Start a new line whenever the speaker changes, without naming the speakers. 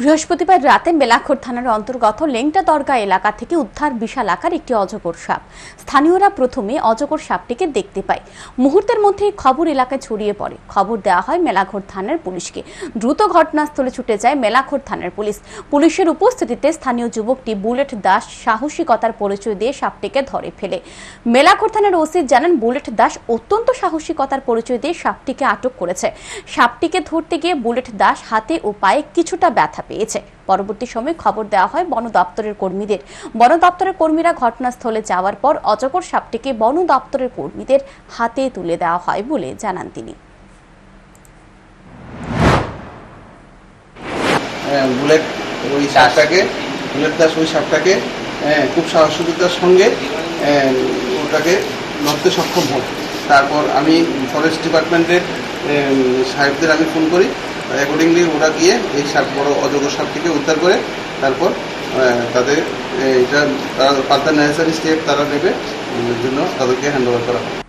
বৃহস্পতিবার রাতে মেলাখোর থানার অন্তর্গত লেংটা দরগা এলাকা থেকে উদ্ধার বিশাল আকার একটি অজগর সাপ। স্থানীয়রা প্রথমে অজগর সাপটিকে দেখতে পায়। মুহূর্তের মধ্যেই খবর এলাকায় ছড়িয়ে পড়ে। খবর দেওয়া হয় মেলাঘর থানার পুলিশকে। দ্রুত ঘটনাস্থলে ছুটে যায় মেলাঘর থানার পুলিশ। পুলিশের উপস্থিতিতে স্থানীয় যুবকটি বুলেট দাস সাহসিকতার পরিচয় দিয়ে সাপটিকে ধরে ফেলে। মেলাঘর থানার ওসি জানান, বুলেট দাস অত্যন্ত সাহসিকতার পরিচয় দিয়ে সাপটিকে আটক করেছে। সাপটিকে ধরতে গিয়ে বুলেট দাস হাতে ও পায়ে কিছুটা ব্যথা পেয়েছে। পরবর্তী সময়ে খবর দেওয়া হয় বন দপ্তরের কর্মীদের। বন দপ্তরের কর্মীরা ঘটনাস্থলে যাওয়ার পর অজগর সাপটিকে বন দপ্তরের কর্মীদের হাতে তুলে দেওয়া হয় বলে জানান তিনি।
হ্যাঁ, বুলেট ওই সাপটাকে বুলেট দাস ওই সাপটাকে হ্যাঁ, খুব সাহসিকতার সঙ্গে হ্যাঁ, ওটাকে ধরতে সক্ষম হই তারপর আমি ফরেস্ট ডিপার্টমেন্টের সাহেবদের আমি ফোন করি। অ্যাকর্ডিংলি ওরা গিয়ে এই সাপ, বড় অযোগ্য সাপটিকে উদ্ধার করে তারপর তাদের এটা তারা পাল্টা নেসেসারি স্টেপ তারা নেবে জন্য তাদেরকে হ্যান্ড করা হয়।